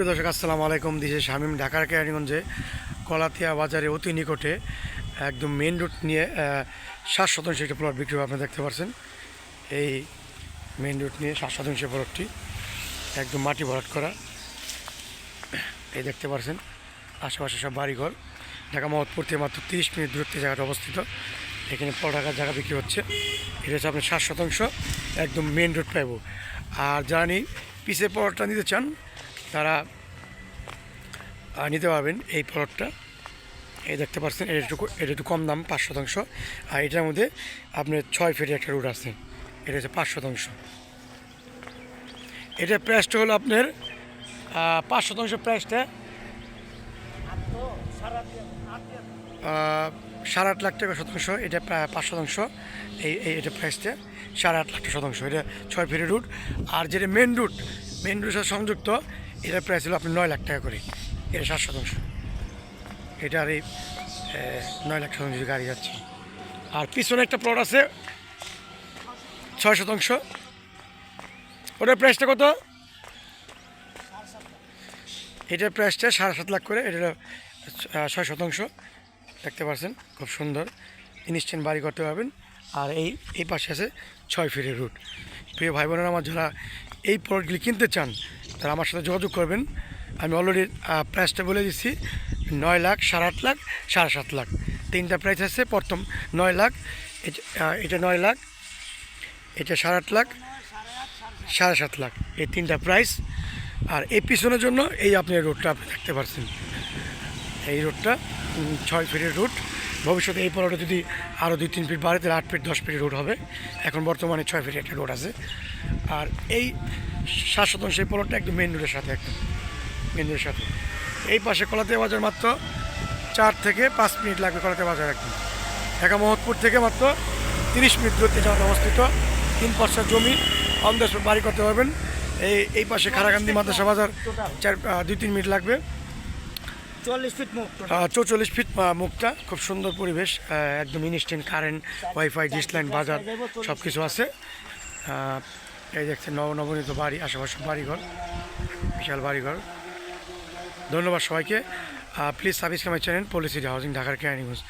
প্রিয় দর্শক, আসসালামু আলাইকুম। দিশে শামীম, ঢাকার কেরানীগঞ্জে কলাতিয়া বাজারে অতি নিকটে একদম মেন রুট নিয়ে ষাট শতাংশ একটা প্লট বিক্রি আপনি দেখতে পাচ্ছেন এই মেন রুট নিয়ে ষাট শতাংশ প্লটটি একদম মাটি ভরাট করা। এই দেখতে পাচ্ছেন আশেপাশে সব বাড়িঘর। ঢাকা মহৎপুর থেকে মাত্র তিরিশ মিনিট দূরত্বে জায়গাটা অবস্থিত। এখানে পনেরো টাকার জায়গা বিক্রি হচ্ছে। এটা হচ্ছে আপনার ষাট শতাংশ একদম মেন রোড পাইব। আর জানি পিসের প্লটটা নিতে চান তারা নিতে পারবেন এই প্লটটা। এই দেখতে পাচ্ছেন এটা একটু এটা একটু কম দাম, পাঁচ শতাংশ। আর এটার মধ্যে আপনার ছয় ফিটের একটা রুট আছে। এটা হচ্ছে পাঁচ শতাংশ। এটা প্রাইসটা হলো আপনার পাঁচ শতাংশ প্রাইসটা সাড়ে আট লাখ টাকা শতাংশ। এটা প্রায় পাঁচ শতাংশ। এই এই, এটা প্রাইসটা সাড়ে আট লাখ টাকা শতাংশ। এটা ছয় ফিটের রুট। আর যেটা মেন রুট মেন রুটের সাথে সংযুক্ত। এটার প্রাইস হলো আপনি নয় লাখ টাকা করে। এটা সাত শতাংশ। এটা আর এই নয় লাখ শতাংশ গাড়ি যাচ্ছে। আর পিছনে একটা প্লট আছে, ছয় শতাংশ। ওটার প্রাইসটা কত? এটার প্রাইসটা সাড়ে সাত লাখ করে। এটা ছয় শতাংশ। দেখতে পাচ্ছেন, খুব সুন্দর। ইনস্ট্যান্ট বাড়ি করতে পারবেন। আর এই এই পাশে আছে ছয় ফিটের রুট প্রিয় ভাই বোনেরা আমার যারা এই প্রোডাক্টগুলি কিনতে চান তারা আমার সাথে যোগাযোগ করবেন। আমি অলরেডি প্রাইসটা বলে দিচ্ছি নয় লাখ, সাড়ে আট লাখ, সাড়ে সাত লাখ। তিনটা প্রাইস আছে, প্রথম নয় লাখ এটা নয় লাখ, এটা সাড়ে আট লাখ, সাড়ে সাত লাখ। এই তিনটা প্রাইস আর এই পিছনের জন্য এই আপনি রোডটা আপনি দেখতে পাচ্ছেন এই রোডটা ছয় ফিটের রুট ভবিষ্যতে এই পলটা যদি আরও দুই, তিন ফিট বাড়ে, তাহলে আট ফিট দশ ফিটের রোড হবে। এখন বর্তমানে ছয় ফিটের একটা রোড আছে। আর এই সাত শতাংশ এই পলটটা একদম মেন রোডের সাথে একদম মেন রোডের সাথে। এই পাশে কলাতে বাজার মাত্র চার থেকে পাঁচ মিনিট লাগবে কলাতে বাজার একদম। ঢাকা মহৎপুর থেকে মাত্র তিরিশ মিনিট দূরত্বে যাওয়া অবস্থিত। তিন পর্ষা জমি অন্দেশ বাড়ি করতে পারবেন। এই এই পাশে খারাকান্দি মাদ্রাসা বাজার চার দুই তিন মিনিট লাগবে। চল্লিশ ফিট মুখ চৌচল্লিশ ফিট মুখটা। খুব সুন্দর পরিবেশ একদম instant current wifi dish line বাজার সব কিছু আছে। এই দেখছেন নব নবনীত বাড়ি, আশেপাশে বাড়িঘর, বিশাল বাড়িঘর। ধন্যবাদ সবাইকে। Please subscribe Kamai channel policy housing ঢাকার কেরানীগঞ্জ